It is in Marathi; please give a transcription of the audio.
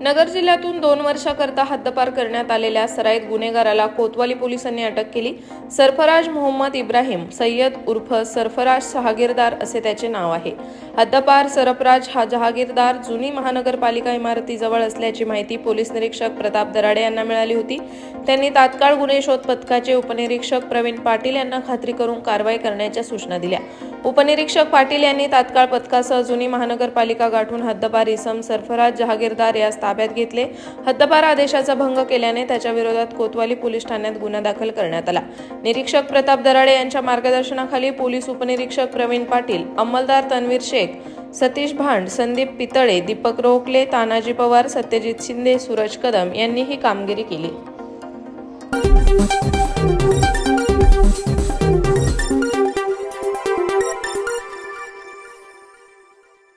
नगर जिल्ह्यातून दोन वर्षाकरता हद्दपार करण्यात आलेल्या सराईत गुन्हेगाराला कोतवाली पोलिसांनी अटक केली. सरफराज मोहम्मद इब्राहिम सय्यद उर्फ सरफराज जहागीरदार असे त्याचे नाव आहे. हद्दपार सरफराज हा जहागीरदार जुनी महानगरपालिका इमारतीजवळ असल्याची माहिती पोलीस निरीक्षक प्रताप दराडे यांना मिळाली होती. त्यांनी तात्काळ गुन्हे शोध पथकाचे उपनिरीक्षक प्रवीण पाटील यांना खात्री करून कारवाई करण्याच्या सूचना दिल्या. उपनिरीक्षक पाटील यांनी तात्काळ पथकासह जुनी महानगरपालिका गाठून हद्दपार इसम सरफराज जहागीरदार यास ताब्यात घेतले. हद्दपार आदेशाचा भंग केल्याने त्याच्या विरोधात कोतवाली पोलीस ठाण्यात गुन्हा दाखल करण्यात आला. निरीक्षक प्रताप दराडे यांच्या मार्गदर्शनाखाली पोलीस उपनिरीक्षक प्रवीण पाटील अंमलदार तन्वीर शेख सतीश भांड संदीप पितळे दीपक रोखले तानाजी पवार सत्यजित शिंदे सूरज कदम यांनी ही कामगिरी केली.